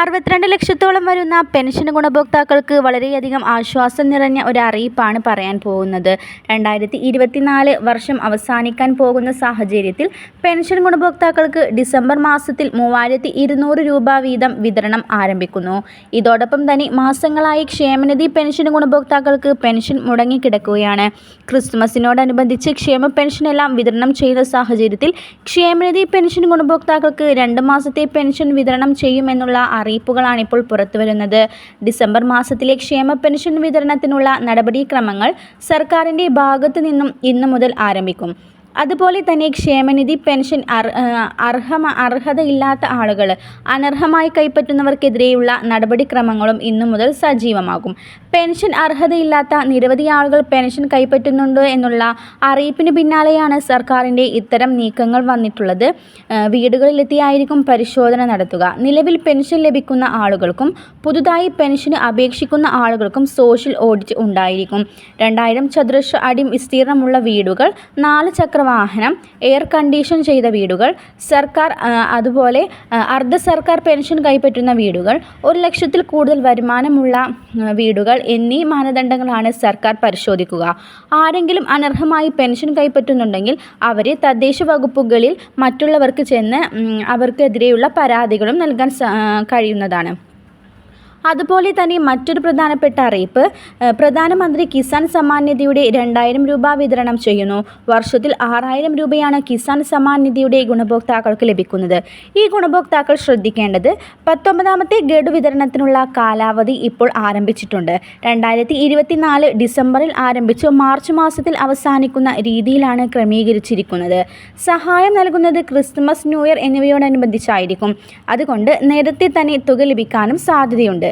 അറുപത്തിരണ്ട് ലക്ഷത്തോളം വരുന്ന പെൻഷൻ ഗുണഭോക്താക്കൾക്ക് വളരെയധികം ആശ്വാസം നിറഞ്ഞ ഒരു അറിയിപ്പാണ് പറയാൻ പോകുന്നത്. രണ്ടായിരത്തി ഇരുപത്തിനാല് വർഷം അവസാനിക്കാൻ പോകുന്ന സാഹചര്യത്തിൽ പെൻഷൻ ഗുണഭോക്താക്കൾക്ക് ഡിസംബർ മാസത്തിൽ മൂവായിരത്തി ഇരുന്നൂറ് രൂപ വീതം വിതരണം ആരംഭിക്കുന്നു. ഇതോടൊപ്പം തന്നെ മാസങ്ങളായി ക്ഷേമനിധി പെൻഷൻ ഗുണഭോക്താക്കൾക്ക് പെൻഷൻ മുടങ്ങിക്കിടക്കുകയാണ്. ക്രിസ്മസിനോടനുബന്ധിച്ച് ക്ഷേമ പെൻഷനെല്ലാം വിതരണം ചെയ്യുന്ന സാഹചര്യത്തിൽ ക്ഷേമനിധി പെൻഷൻ ഗുണഭോക്താക്കൾക്ക് രണ്ട് മാസത്തെ പെൻഷൻ വിതരണം ചെയ്യുമെന്നുള്ള അറിയിപ്പുകളാണ് ഇപ്പോൾ പുറത്തുവരുന്നത്. ഡിസംബർ മാസത്തിലെ ക്ഷേമ പെൻഷൻ വിതരണത്തിനുള്ള നടപടിക്രമങ്ങൾ സർക്കാരിന്റെ ഭാഗത്തു നിന്നും ഇന്നു മുതൽ ആരംഭിക്കും. അതുപോലെ തന്നെ ക്ഷേമനിധി പെൻഷൻ അർഹമ അർഹതയില്ലാത്ത ആളുകൾ അനർഹമായി കൈപ്പറ്റുന്നവർക്കെതിരെയുള്ള നടപടിക്രമങ്ങളും ഇന്നു മുതൽ സജീവമാകും. പെൻഷൻ അർഹതയില്ലാത്ത നിരവധി ആളുകൾ പെൻഷൻ കൈപ്പറ്റുന്നുണ്ട് എന്നുള്ള അറിയിപ്പിന് പിന്നാലെയാണ് സർക്കാരിന്റെ ഇത്തരം നീക്കങ്ങൾ വന്നിട്ടുള്ളത്. വീടുകളിലെത്തിയായിരിക്കും പരിശോധന നടത്തുക. നിലവിൽ പെൻഷൻ ലഭിക്കുന്ന ആളുകൾക്കും പുതുതായി പെൻഷന് അപേക്ഷിക്കുന്ന ആളുകൾക്കും സോഷ്യൽ ഓഡിറ്റ് ഉണ്ടായിരിക്കും. രണ്ടായിരം ചതുരശ്ര അടി വിസ്തീർണമുള്ള വീടുകൾ നാല് ചക്ര വാഹനം എയർ കണ്ടീഷൻ ചെയ്ത വീടുകൾ സർക്കാർ അതുപോലെ അർദ്ധ സർക്കാർ പെൻഷൻ കൈപ്പറ്റുന്ന വീടുകൾ ഒരു ലക്ഷത്തിൽ കൂടുതൽ വരുമാനമുള്ള വീടുകൾ എന്നീ മാനദണ്ഡങ്ങളാണ് സർക്കാർ പരിശോധിക്കുക. ആരെങ്കിലും അനർഹമായി പെൻഷൻ കൈപ്പറ്റുന്നുണ്ടെങ്കിൽ അവരെ തദ്ദേശ വകുപ്പുകളിൽ മറ്റുള്ളവർക്ക് ചെന്ന് അവർക്കെതിരെയുള്ള പരാതികളും നൽകാൻ കഴിയുന്നതാണ്. അതുപോലെ തന്നെ മറ്റൊരു പ്രധാനപ്പെട്ട അറിയിപ്പ് പ്രധാനമന്ത്രി കിസാൻ സമ്മാൻ നിധിയുടെ രണ്ടായിരം രൂപ വിതരണം ചെയ്യുന്നു. വർഷത്തിൽ ആറായിരം രൂപയാണ് കിസാൻ സമ്മാൻ നിധിയുടെ ഗുണഭോക്താക്കൾക്ക് ലഭിക്കുന്നത്. ഈ ഗുണഭോക്താക്കൾ ശ്രദ്ധിക്കേണ്ടത് പത്തൊമ്പതാമത്തെ ഗഡു വിതരണത്തിനുള്ള കാലാവധി ഇപ്പോൾ ആരംഭിച്ചിട്ടുണ്ട്. രണ്ടായിരത്തി ഇരുപത്തിനാല് ഡിസംബറിൽ ആരംഭിച്ചു മാർച്ച് മാസത്തിൽ അവസാനിക്കുന്ന രീതിയിലാണ് ക്രമീകരിച്ചിരിക്കുന്നത്. സഹായം നൽകുന്നത് ക്രിസ്മസ് ന്യൂ ഇയർ എന്നിവയോടനുബന്ധിച്ചായിരിക്കും. അതുകൊണ്ട് നേരത്തെ തന്നെ തുക ലഭിക്കാനും സാധ്യതയുണ്ട്.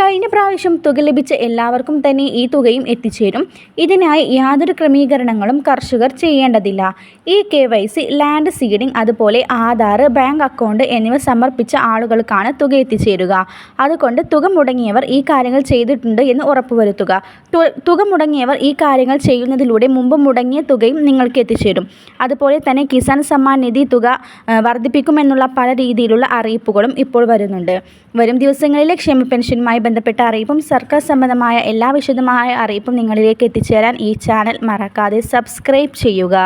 കഴിഞ്ഞ പ്രാവശ്യം തുക ലഭിച്ച എല്ലാവർക്കും തന്നെ ഈ തുകയും എത്തിച്ചേരും. ഇതിനായി യാതൊരു ക്രമീകരണങ്ങളും കർഷകർ ചെയ്യേണ്ടതില്ല. ഈ K Y C land seeding അതുപോലെ ആധാർ ബാങ്ക് അക്കൗണ്ട് എന്നിവ സമർപ്പിച്ച ആളുകൾക്കാണ് തുക എത്തിച്ചേരുക. അതുകൊണ്ട് തുക മുടങ്ങിയവർ ഈ കാര്യങ്ങൾ ചെയ്തിട്ടുണ്ട് എന്ന് ഉറപ്പുവരുത്തുക. തുക മുടങ്ങിയവർ ഈ കാര്യങ്ങൾ ചെയ്യുന്നതിലൂടെ മുമ്പ് മുടങ്ങിയ തുകയും നിങ്ങൾക്ക് എത്തിച്ചേരും. അതുപോലെ തന്നെ കിസാൻ സമ്മാൻ നിധി തുക വർദ്ധിപ്പിക്കുമെന്നുള്ള പല രീതിയിലുള്ള അറിയിപ്പുകളും ഇപ്പോൾ വരുന്നുണ്ട്. വരും ദിവസങ്ങളിലെ ക്ഷേമ പെൻഷനുമായി ബന്ധപ്പെട്ട അറിയിപ്പും സർക്കാർ സംബന്ധമായ എല്ലാ വിശദമായ അറിയിപ്പും നിങ്ങളിലേക്ക് എത്തിച്ചേരാൻ ഈ ചാനൽ മറക്കാതെ സബ്സ്ക്രൈബ് ചെയ്യുക.